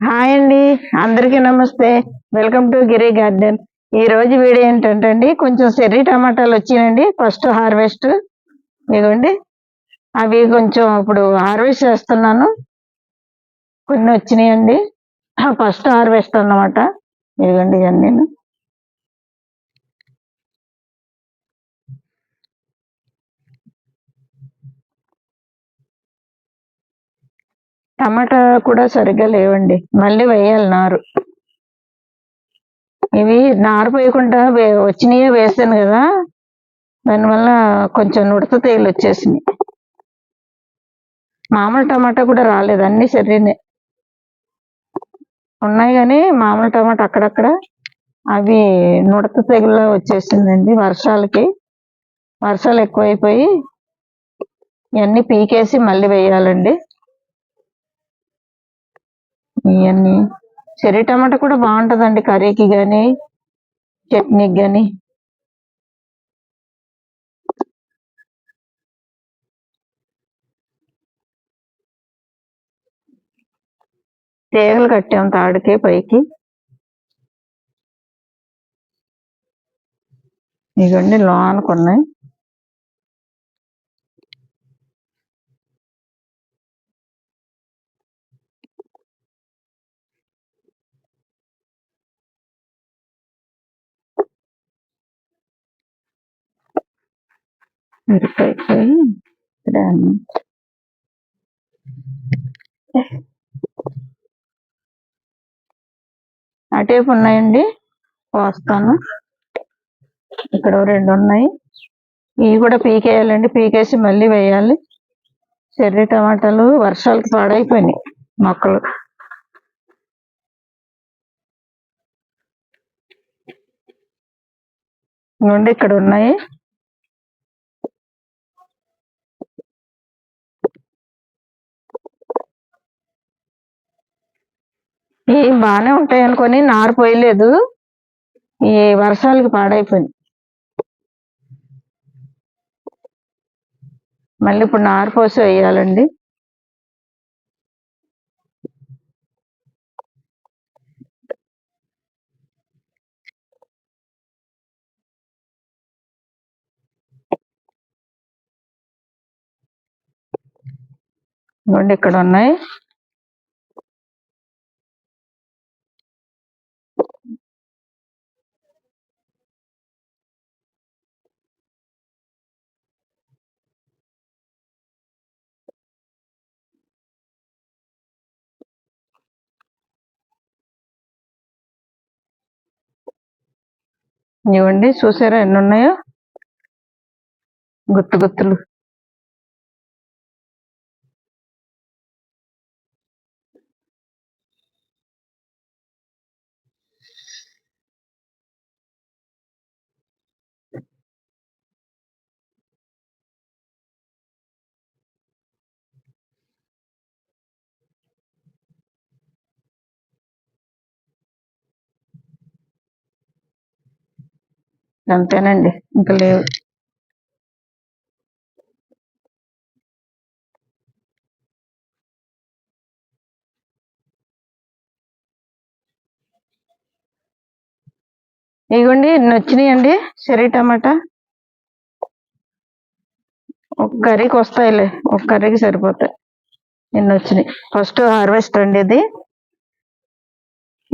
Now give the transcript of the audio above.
Hi అండి. అందరికీ నమస్తే. Welcome to Giri garden. ఈ రోజు వీడియో ఏంటంటే అండి కొంచెం చెర్రీ టమాటాలు వచ్చినాయండి. First harvest. ఇదిగోండి. అవి కొంచెం ఇప్పుడు హార్వెస్ట్ చేస్తున్నాను. కొన్ని వచ్చినాయండి. ఫస్ట్ హార్వెస్ట్ అన్నమాట. ఇదిగోండి ఇవన్నీ టమాటా కూడా సరిగ్గా లేవండి. మళ్ళీ వేయాలి నారు. ఇవి నారు పోయకుండా వే- వచ్చినాయే వేసాను కదా. దానివల్ల కొంచెం నుడత తేలు వచ్చేసింది. మామూలు టమాటా కూడా రాలేదు. అన్ని సరేనే ఉన్నాయి కానీ మామూలు టమాటా అక్కడక్కడ. అవి నుడత తెగులా వచ్చేసిందండి వర్షాలకి. వర్షాలు ఎక్కువైపోయి ఇవన్నీ పీకేసి మళ్ళీ వేయాలండి. ఇవన్నీ చెర్రీ టమాటా కూడా బాగుంటుందండి కర్రీకి కానీ చట్నీకి కానీ తీగలు కట్టాం తాడుకి పైకి. ఇవన్నీ లోనకు ఉన్నాయి మిరపకాయ ఇక్కడ అటేపు ఉన్నాయండి? పోస్తాను ఇక్కడ రెండు ఉన్నాయి. ఇవి కూడా పీకేయాలండి. పీకేసి మళ్ళీ వేయాలి. చెర్రీ టమాటాలు వర్షాలకి పాడైపోయినాయి మొక్కలు. నుండి ఇక్కడ ఉన్నాయి. ఈ బాగానే ఉంటాయి అనుకొని నారు పోయలేదు. ఈ వర్షాలకి పాడైపోయింది మళ్ళీ ఇప్పుడు నారు పోసి వేయాలండి. ఇక్కడ ఉన్నాయి. ఇవ్వండి. చూసారా ఎన్ని ఉన్నాయో గుత్తు గుత్తులు అంతేనండి. ఇంకా లేవు. ఇగోండి ఇన్ని వచ్చినాయండి సరే టమాటా. ఒక కర్రీకి వస్తాయిలే ఒక కర్రీకి సరిపోతాయి. ఇన్ని వచ్చినాయి ఫస్ట్ హార్వెస్ట్ అండి ఇది